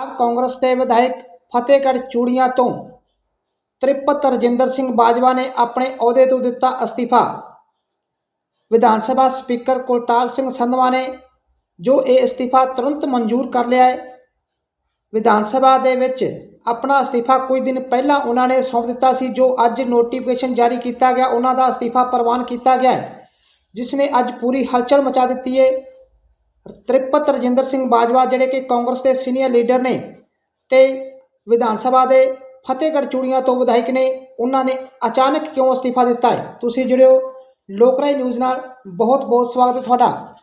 ਆਪ ਕਾਂਗਰਸ ਦੇ ਵਿਧਾਇਕ ਫਤਿਹਗੜ੍ਹ ਚੂੜੀਆਂ ਤੋਂ ਤ੍ਰਿਪਤ ਰਜਿੰਦਰ ਸਿੰਘ ਬਾਜਵਾ ਨੇ ਆਪਣੇ ਅਹੁਦੇ ਤੋਂ ਦਿੱਤਾ ਅਸਤੀਫਾ ਵਿਧਾਨ ਸਭਾ ਸਪੀਕਰ ਕੁਲਤਾਰ ਸਿੰਘ ਸੰਧਵਾ ਨੇ ਜੋ ਇਹ ਅਸਤੀਫਾ ਤੁਰੰਤ ਮਨਜ਼ੂਰ ਕਰ ਲਿਆ ਹੈ ਵਿਧਾਨ ਸਭਾ ਦੇ ਵਿੱਚ ਆਪਣਾ ਅਸਤੀਫਾ ਕੁਝ ਦਿਨ ਪਹਿਲਾਂ ਉਹਨਾਂ ਨੇ ਸੌਂਪ ਦਿੱਤਾ ਸੀ ਜੋ ਅੱਜ ਨੋਟੀਫਿਕੇਸ਼ਨ ਜਾਰੀ ਕੀਤਾ ਗਿਆ ਉਹਨਾਂ ਦਾ ਅਸਤੀਫਾ ਪ੍ਰਵਾਨ ਕੀਤਾ ਗਿਆ ਹੈ ਜਿਸ ਨੇ ਅੱਜ ਪੂਰੀ ਹਲਚਲ ਮਚਾ ਦਿੱਤੀ ਹੈ ਤ੍ਰਿਪਤ ਰਜਿੰਦਰ ਸਿੰਘ ਬਾਜਵਾ ਜਿਹੜੇ ਕਿ ਕਾਂਗਰਸ ਦੇ ਸੀਨੀਅਰ ਲੀਡਰ ਨੇ ਤੇ ਵਿਧਾਨ ਸਭਾ ਦੇ ਫਤਿਹਗੜ੍ਹ ਚੂੜੀਆਂ ਤੋਂ ਵਿਧਾਇਕ ਨੇ, ਉਹਨਾਂ ਨੇ ਅਚਾਨਕ ਕਿਉਂ ਅਸਤੀਫਾ ਦਿੱਤਾ ਹੈ? ਤੁਸੀਂ ਜੁੜਿਓ ਲੋਕਰਾਈ ਨਿਊਜ਼ ਨਾਲ। ਬਹੁਤ ਬਹੁਤ ਸਵਾਗਤ ਹੈ ਤੁਹਾਡਾ।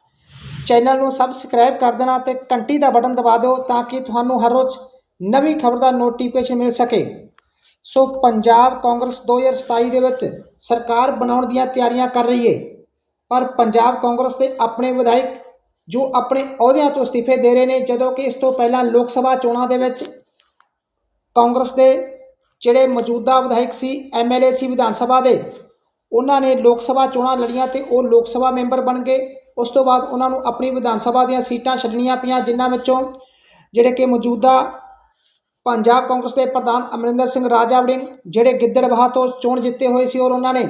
ਚੈਨਲ ਨੂੰ ਸਬਸਕ੍ਰਾਈਬ ਕਰ ਦੇਣਾ ਤੇ ਘੰਟੀ ਦਾ ਬਟਨ ਦਬਾ ਦਿਓ ਤਾਂ ਕਿ ਤੁਹਾਨੂੰ ਹਰ ਰੋਜ਼ ਨਵੀਂ ਖਬਰ ਦਾ ਨੋਟੀਫਿਕੇਸ਼ਨ ਮਿਲ ਸਕੇ। ਸੋ ਪੰਜਾਬ ਕਾਂਗਰਸ 2027 ਦੇ ਵਿੱਚ ਸਰਕਾਰ ਬਣਾਉਣ ਦੀਆਂ ਤਿਆਰੀਆਂ ਕਰ ਰਹੀ ਹੈ। ਪਰ ਪੰਜਾਬ ਕਾਂਗਰਸ ਦੇ ਆਪਣੇ ਵਿਧਾਇਕ ਜੋ ਆਪਣੇ ਅਹੁਦਿਆਂ ਤੋਂ ਅਸਤੀਫੇ ਦੇ ਰਹੇ ਨੇ, ਜਦੋਂ ਕਿ ਇਸ ਤੋਂ ਪਹਿਲਾਂ ਲੋਕ ਸਭਾ ਚੋਣਾਂ ਦੇ ਵਿੱਚ ਕਾਂਗਰਸ ਦੇ ਜਿਹੜੇ ਮੌਜੂਦਾ ਵਿਧਾਇਕ ਸੀ ਐਮਐਲਏ ਸੀ ਵਿਧਾਨ ਸਭਾ ਦੇ, ਉਹਨਾਂ ਨੇ ਲੋਕ ਸਭਾ ਚੋਣਾਂ ਲੜੀਆਂ ਤੇ ਉਹ ਲੋਕ ਸਭਾ ਮੈਂਬਰ ਬਣ ਗਏ। ਉਸ ਤੋਂ ਬਾਅਦ ਉਹਨਾਂ ਨੂੰ ਆਪਣੀ ਵਿਧਾਨ ਸਭਾ ਦੀਆਂ ਸੀਟਾਂ ਛੱਡਣੀਆਂ ਪਈਆਂ, ਜਿਨ੍ਹਾਂ ਵਿੱਚੋਂ ਜਿਹੜੇ ਕਿ ਮੌਜੂਦਾ ਪੰਜਾਬ ਕਾਂਗਰਸ ਦੇ ਪ੍ਰਧਾਨ ਅਮਰਿੰਦਰ ਸਿੰਘ ਰਾਜਾ ਵੜਿੰਗ, ਜਿਹੜੇ ਗਿੱਦੜਬਾਹਾ ਤੋਂ ਚੋਣ ਜਿੱਤੇ ਹੋਏ ਸੀ ਔਰ ਉਹਨਾਂ ਨੇ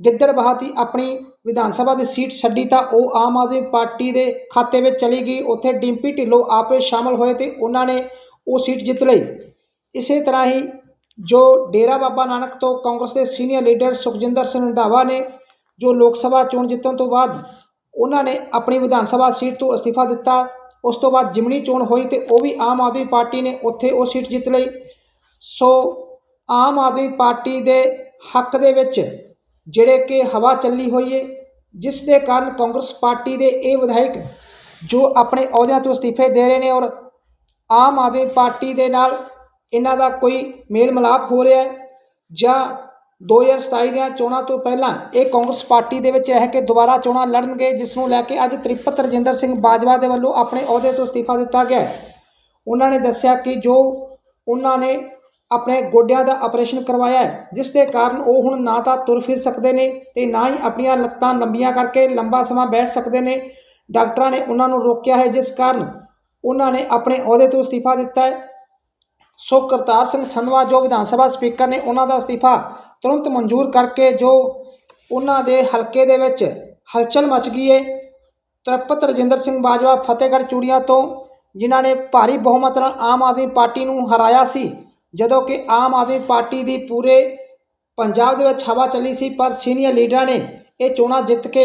ਗਿੱਦੜਬਾਹਾ ਬਹਾਤੀ ਆਪਣੀ ਵਿਧਾਨ ਸਭਾ ਦੀ ਸੀਟ ਛੱਡੀ ਤਾਂ ਉਹ ਆਮ ਆਦਮੀ ਪਾਰਟੀ ਦੇ ਖਾਤੇ ਵਿੱਚ ਚਲੀ ਗਈ। ਉੱਥੇ ਡਿੰਪੀ ਢਿੱਲੋਂ ਆਪੇ ਸ਼ਾਮਲ ਹੋਏ ਤੇ ਉਹਨਾਂ ਨੇ ਉਹ ਸੀਟ ਜਿੱਤ ਲਈ। ਇਸੇ ਤਰ੍ਹਾਂ ਹੀ ਜੋ ਡੇਰਾ ਬਾਬਾ ਨਾਨਕ ਤੋਂ ਕਾਂਗਰਸ ਦੇ ਸੀਨੀਅਰ ਲੀਡਰ ਸੁਖਜਿੰਦਰ ਸਿੰਘ ਰੰਧਾਵਾ ਨੇ ਜੋ ਲੋਕ ਸਭਾ ਚੋਣ ਜਿੱਤਣ ਤੋਂ ਬਾਅਦ ਉਹਨਾਂ ਨੇ ਆਪਣੀ ਵਿਧਾਨ ਸਭਾ ਸੀਟ ਤੋਂ ਅਸਤੀਫਾ ਦਿੱਤਾ, ਉਸ ਤੋਂ ਬਾਅਦ ਜਿਮਣੀ ਚੋਣ ਹੋਈ ਤੇ ਉਹ ਵੀ ਆਮ ਆਦਮੀ ਪਾਰਟੀ ਨੇ ਉੱਥੇ ਉਹ ਸੀਟ ਜਿੱਤ ਲਈ। ਸੋ ਆਮ ਆਦਮੀ ਪਾਰਟੀ ਦੇ ਹੱਕ ਦੇ ਵਿੱਚ ਜਿਹੜੇ ਕਿ ਹਵਾ ਚੱਲੀ ਹੋਈ ਹੈ ਜਿਸ ਦੇ ਕਾਰਨ ਕਾਂਗਰਸ ਪਾਰਟੀ ਦੇ ਇਹ ਵਿਧਾਇਕ ਜੋ ਆਪਣੇ ਅਹੁਦਿਆਂ ਤੋਂ ਅਸਤੀਫੇ ਦੇ ਰਹੇ ਨੇ ਔਰ ਆਮ ਆਦਮੀ ਪਾਰਟੀ ਦੇ ਨਾਲ ਇਹਨਾਂ ਦਾ ਕੋਈ ਮੇਲ ਮਿਲਾਪ ਹੋ ਰਿਹਾ ਹੈ ਜਾਂ 2027 ਦੀਆਂ ਚੋਣਾਂ ਤੋਂ ਪਹਿਲਾਂ ਇਹ ਕਾਂਗਰਸ ਪਾਰਟੀ ਦੇ ਵਿੱਚ ਰਹਿ ਕੇ ਦੁਬਾਰਾ ਚੋਣਾਂ ਲੜਨਗੇ, ਜਿਸ ਨੂੰ ਲੈ ਕੇ ਅੱਜ ਤ੍ਰਿਪਤ ਰਜਿੰਦਰ ਸਿੰਘ ਬਾਜਵਾ ਦੇ ਵੱਲੋਂ ਆਪਣੇ ਅਹੁਦੇ ਤੋਂ ਅਸਤੀਫਾ ਦਿੱਤਾ ਗਿਆ ਹੈ। ਉਹਨਾਂ ਨੇ ਦੱਸਿਆ ਕਿ ਜੋ ਉਹਨਾਂ ਨੇ ਆਪਣੇ ਗੋਡਿਆਂ ਦਾ ਆਪਰੇਸ਼ਨ ਕਰਵਾਇਆ ਹੈ, ਜਿਸ ਦੇ ਕਾਰਨ ਉਹ ਹੁਣ ਨਾ ਤਾਂ ਤੁਰ ਫਿਰ ਸਕਦੇ ਨੇ ਤੇ ਨਾ ਹੀ ਆਪਣੀਆਂ ਲੱਤਾਂ ਲੰਬੀਆਂ ਕਰਕੇ ਲੰਬਾ ਸਮਾਂ ਬੈਠ ਸਕਦੇ ਨੇ। ਡਾਕਟਰਾਂ ਨੇ ਉਹਨਾਂ ਨੂੰ ਰੋਕਿਆ ਹੈ, ਜਿਸ ਕਾਰਨ ਉਹਨਾਂ ਨੇ ਆਪਣੇ ਅਹੁਦੇ ਤੋਂ ਅਸਤੀਫਾ ਦਿੱਤਾ ਹੈ। ਸੋ ਕਰਤਾਰ ਸਿੰਘ ਸੰਧਵਾ, ਜੋ ਵਿਧਾਨ ਸਭਾ ਸਪੀਕਰ ਨੇ, ਉਹਨਾਂ ਦਾ ਅਸਤੀਫਾ ਤੁਰੰਤ ਮਨਜ਼ੂਰ ਕਰਕੇ ਜੋ ਉਹਨਾਂ ਦੇ ਹਲਕੇ ਦੇ ਵਿੱਚ ਹਲਚਲ ਮਚ ਗਈ ਹੈ ਤ੍ਰਿਪਤ ਰਜਿੰਦਰ ਸਿੰਘ ਬਾਜਵਾ ਫਤਿਹਗੜ੍ਹ ਚੂੜੀਆਂ ਤੋਂ, ਜਿਨ੍ਹਾਂ ਨੇ ਭਾਰੀ ਬਹੁਮਤ ਨਾਲ ਆਮ ਆਦਮੀ ਪਾਰਟੀ ਨੂੰ ਹਰਾਇਆ ਸੀ ਜਦੋਂ ਕਿ ਆਮ ਆਦਮੀ ਪਾਰਟੀ ਦੀ ਪੂਰੇ ਪੰਜਾਬ ਦੇ ਵਿੱਚ ਹਵਾ ਚੱਲੀ ਸੀ, ਪਰ ਸੀਨੀਅਰ ਲੀਡਰਾਂ ਨੇ ਇਹ ਚੋਣਾਂ ਜਿੱਤ ਕੇ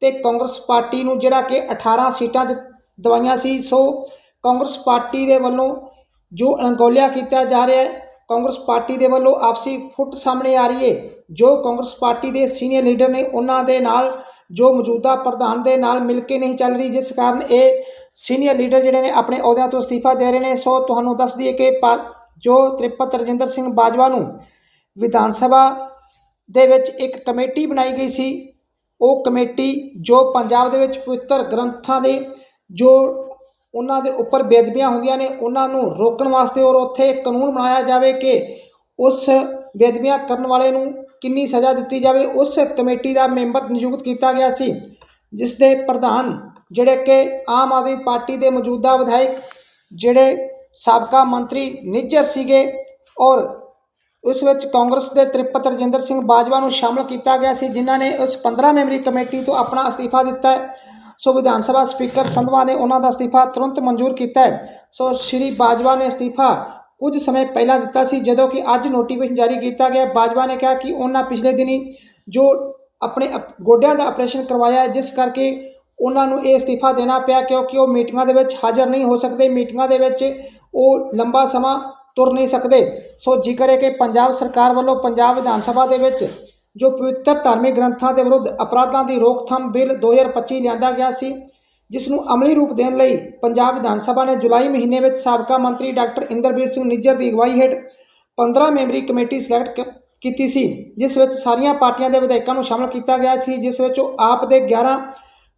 ਤੇ ਕਾਂਗਰਸ ਪਾਰਟੀ ਨੂੰ ਜਿਹੜਾ ਕਿ 18 ਸੀਟਾਂ ਦਵਾਈਆਂ ਸੀ, ਸੋ ਕਾਂਗਰਸ ਪਾਰਟੀ ਦੇ ਵੱਲੋਂ ਜੋ ਅਣਗੌਲਿਆ ਕੀਤਾ ਜਾ ਰਿਹਾ ਹੈ, ਕਾਂਗਰਸ ਪਾਰਟੀ ਦੇ ਵੱਲੋਂ ਆਪਸੀ ਫੁੱਟ ਸਾਹਮਣੇ ਆ ਰਹੀ ਹੈ, ਜੋ ਕਾਂਗਰਸ ਪਾਰਟੀ ਦੇ ਸੀਨੀਅਰ ਲੀਡਰ ਨੇ ਉਹਨਾਂ ਦੇ ਨਾਲ ਜੋ ਮੌਜੂਦਾ ਪ੍ਰਧਾਨ ਦੇ ਨਾਲ ਮਿਲ ਕੇ ਨਹੀਂ ਚੱਲ ਰਹੀ, ਜਿਸ ਕਾਰਨ ਇਹ ਸੀਨੀਅਰ ਲੀਡਰ ਜਿਹੜੇ ਨੇ ਆਪਣੇ ਅਹੁਦਿਆਂ ਤੋਂ ਅਸਤੀਫਾ ਦੇ ਰਹੇ ਨੇ, ਸੋ ਤੁਹਾਨੂੰ ਦੱਸ ਦਈਏ ਕਿ ਪਾ- ਜੋ ਤ੍ਰਿਪਤ ਰਜਿੰਦਰ ਸਿੰਘ ਬਾਜਵਾ ਨੂੰ ਵਿਧਾਨ ਸਭਾ ਦੇ ਵਿੱਚ ਇੱਕ ਕਮੇਟੀ ਬਣਾਈ ਗਈ ਸੀ, ਉਹ ਕਮੇਟੀ ਜੋ ਪੰਜਾਬ ਦੇ ਵਿੱਚ ਪਵਿੱਤਰ ਗ੍ਰੰਥਾਂ ਦੇ ਜੋ ਉਹਨਾਂ ਦੇ ਉੱਪਰ ਬੇਦਬੀਆਂ ਹੁੰਦੀਆਂ ਨੇ, ਉਹਨਾਂ ਨੂੰ ਰੋਕਣ ਵਾਸਤੇ ਔਰ ਉੱਥੇ ਕਾਨੂੰਨ ਬਣਾਇਆ ਜਾਵੇ ਕਿ ਉਸ ਬੇਦਬੀਆਂ ਕਰਨ ਵਾਲੇ ਨੂੰ ਕਿੰਨੀ ਸਜ਼ਾ ਦਿੱਤੀ ਜਾਵੇ, ਉਸ ਕਮੇਟੀ ਦਾ ਮੈਂਬਰ ਨਿਯੁਕਤ ਕੀਤਾ ਗਿਆ ਸੀ, ਜਿਸ ਦੇ ਪ੍ਰਧਾਨ ਜਿਹੜੇ ਕਿ ਆਮ ਆਦਮੀ ਪਾਰਟੀ ਦੇ ਮੌਜੂਦਾ ਵਿਧਾਇਕ ਜਿਹੜੇ ਸਾਬਕਾ ਮੰਤਰੀ ਨਿੱਜਰ ਸੀਗੇ ਔਰ ਉਸ ਵਿੱਚ ਕਾਂਗਰਸ ਦੇ ਤ੍ਰਿਪਤ ਰਜਿੰਦਰ ਸਿੰਘ ਬਾਜਵਾ ਨੂੰ ਸ਼ਾਮਲ ਕੀਤਾ ਗਿਆ ਸੀ, ਜਿਨ੍ਹਾਂ ਨੇ ਉਸ 15 ਮੈਂਬਰੀ ਕਮੇਟੀ ਤੋਂ ਆਪਣਾ ਅਸਤੀਫਾ ਦਿੱਤਾ ਹੈ। ਸੋ ਵਿਧਾਨ ਸਭਾ ਸਪੀਕਰ ਸੰਧਵਾ ਨੇ ਉਹਨਾਂ ਦਾ ਅਸਤੀਫਾ ਤੁਰੰਤ ਮਨਜ਼ੂਰ ਕੀਤਾ ਹੈ। ਸੋ ਸ਼੍ਰੀ ਬਾਜਵਾ ਨੇ ਅਸਤੀਫਾ ਕੁਝ ਸਮੇਂ ਪਹਿਲਾਂ ਦਿੱਤਾ ਸੀ, ਜਦੋਂ ਕਿ ਅੱਜ ਨੋਟੀਫਿਕੇਸ਼ਨ ਜਾਰੀ ਕੀਤਾ ਗਿਆ। ਬਾਜਵਾ ਨੇ ਕਿਹਾ ਕਿ ਉਹਨਾਂ ਪਿਛਲੇ ਦਿਨੀ ਜੋ ਆਪਣੇ ਅਪ- ਗੋਡਿਆਂ ਦਾ ਆਪਰੇਸ਼ਨ ਕਰਵਾਇਆ ਜਿਸ ਕਰਕੇ ਉਹਨਾਂ ਨੂੰ ਇਹ ਅਸਤੀਫਾ ਦੇਣਾ ਪਿਆ, ਕਿਉਂਕਿ ਉਹ ਮੀਟਿੰਗਾਂ ਦੇ ਵਿੱਚ ਹਾਜ਼ਰ ਨਹੀਂ ਹੋ ਸਕਦੇ। ਮੀਟਿੰਗਾਂ ਦੇ ਵਿੱਚ ਉਹ ਲੰਬਾ ਸਮਾਂ ਤੁਰ ਨਹੀਂ ਸਕਦੇ। ਸੋ ਜ਼ਿਕਰ ਹੈ ਕਿ ਪੰਜਾਬ ਸਰਕਾਰ ਵੱਲੋਂ ਪੰਜਾਬ ਵਿਧਾਨ ਸਭਾ ਦੇ ਵਿੱਚ ਜੋ ਪਵਿੱਤਰ ਧਾਰਮਿਕ ਗ੍ਰੰਥਾਂ ਦੇ ਵਿਰੁੱਧ ਅਪਰਾਧਾਂ ਦੀ ਰੋਕਥਾਮ ਬਿੱਲ 2025 ਲਿਆਂਦਾ ਗਿਆ ਸੀ, ਜਿਸ ਨੂੰ ਅਮਲੀ ਰੂਪ ਦੇਣ ਲਈ ਪੰਜਾਬ ਵਿਧਾਨ ਸਭਾ ਨੇ ਜੁਲਾਈ ਮਹੀਨੇ ਵਿੱਚ ਸਾਬਕਾ ਮੰਤਰੀ ਡਾਕਟਰ ਇੰਦਰਬੀਰ ਸਿੰਘ ਨਿੱਜਰ ਦੀ ਅਗਵਾਈ ਹੇਠ 15 ਮੈਂਬਰੀ ਕਮੇਟੀ ਸਿਲੈਕਟ ਕ- ਕੀਤੀ ਸੀ, ਜਿਸ ਵਿੱਚ ਸਾਰੀਆਂ ਪਾਰਟੀਆਂ ਦੇ ਵਿਧਾਇਕਾਂ ਨੂੰ ਸ਼ਾਮਲ ਕੀਤਾ ਗਿਆ ਸੀ, ਜਿਸ ਵਿੱਚ ਉਹ ਆਪ ਦੇ 11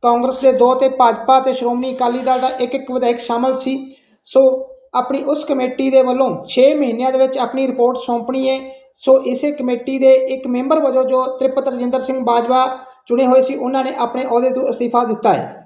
ਕਾਂਗਰਸ ਦੇ 2 ਤੇ ਭਾਜਪਾ ਤੇ ਸ਼੍ਰੋਮਣੀ ਅਕਾਲੀ ਦਲ ਦਾ ਇੱਕ ਇੱਕ ਵਿਧਾਇਕ ਸ਼ਾਮਲ ਸੀ। ਸੋ ਆਪਣੀ ਉਸ ਕਮੇਟੀ ਦੇ ਵੱਲੋਂ 6 ਮਹੀਨਿਆਂ ਦੇ ਵਿੱਚ ਆਪਣੀ ਰਿਪੋਰਟ ਸੌਂਪਣੀ ਹੈ ਸੋ ਇਸੇ ਕਮੇਟੀ ਦੇ ਇੱਕ ਮੈਂਬਰ ਵਜੋਂ ਜੋ ਤ੍ਰਿਪਤ ਰਜਿੰਦਰ ਸਿੰਘ ਬਾਜਵਾ ਚੁਣੇ ਹੋਏ ਸੀ, ਉਹਨਾਂ ਨੇ ਆਪਣੇ ਅਹੁਦੇ ਤੋਂ ਅਸਤੀਫਾ ਦਿੱਤਾ ਹੈ